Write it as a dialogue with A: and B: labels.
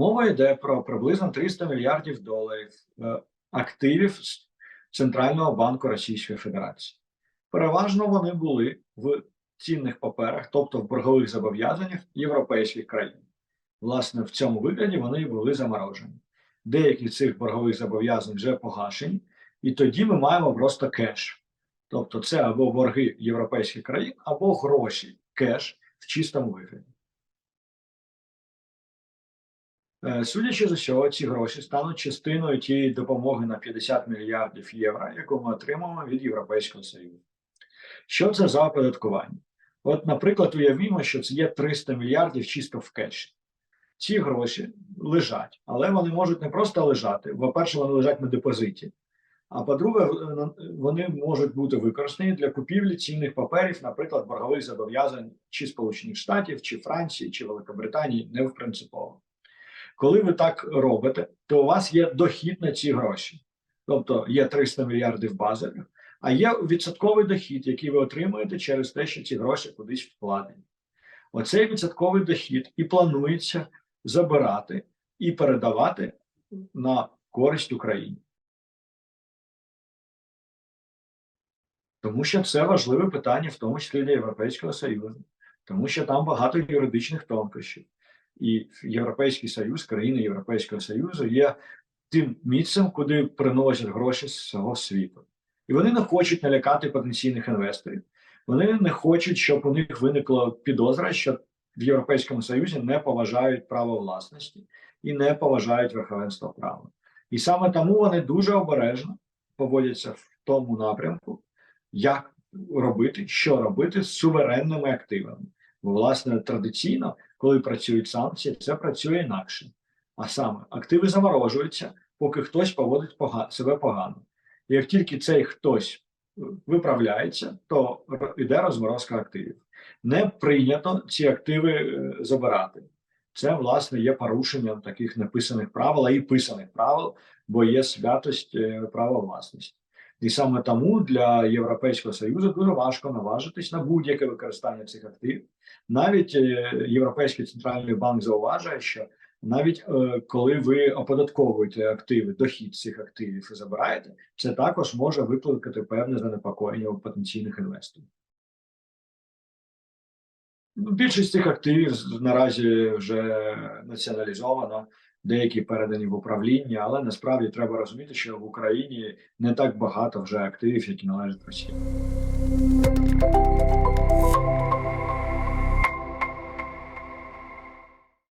A: Мова йде про приблизно 300 мільярдів доларів е, активів Центрального банку Російської Федерації. Переважно вони були в цінних паперах, тобто в боргових зобов'язаннях європейських країн. Власне, в цьому вигляді вони були заморожені. Деякі з цих боргових зобов'язань вже погашені, і тоді ми маємо просто кеш. Тобто, це або борги європейських країн, або гроші, кеш в чистому вигляді. Судячи з усього, ці гроші стануть частиною тієї допомоги на 50 мільярдів євро, яку ми отримаємо від Європейського Союзу. Що це за оподаткування? От, наприклад, уявімо, що це є 300 мільярдів чисто в кеші. Ці гроші лежать, але вони можуть не просто лежати. По-перше, вони лежать на депозиті. А по-друге, вони можуть бути використані для купівлі цінних паперів, наприклад, боргових зобов'язань чи Сполучених Штатів, чи Франції, чи Великобританії, не принципово. Коли ви так робите, то у вас є дохід на ці гроші. Тобто є 300 мільярдів базових, а є відсотковий дохід, який ви отримуєте через те, що ці гроші кудись вкладені. Оцей відсотковий дохід і планується забирати і передавати на користь Україні. Тому що це важливе питання, в тому числі для Європейського Союзу, тому що там багато юридичних тонкощів. І Європейський Союз, країни Європейського Союзу є тим місцем, куди приносять гроші з всього світу. І вони не хочуть налякати потенційних інвесторів. Вони не хочуть, щоб у них виникла підозра, що в Європейському Союзі не поважають право власності і не поважають верховенство права. І саме тому вони дуже обережно поводяться в тому напрямку, як робити, що робити з суверенними активами. Бо, власне, традиційно, коли працюють санкції, це працює інакше. А саме активи заморожуються, поки хтось поводить пога себе погано. І як тільки цей хтось виправляється, то йде розморозка активів. Не прийнято ці активи е, забирати. Це, власне, є порушенням таких неписаних правил і писаних правил, бо є святость е, права власності. І саме тому для Європейського союзу дуже важко наважитись на будь-яке використання цих активів. Навіть е, Європейський центральний банк зауважує, що навіть е, коли ви оподатковуєте активи, дохід цих активів і забираєте, це також може викликати певне занепокоєння у потенційних інвесторів. Ну, Більшість цих активів наразі вже націоналізовано, деякі передані в управління, але насправді треба розуміти, що в Україні не так багато вже активів, які належать Росії.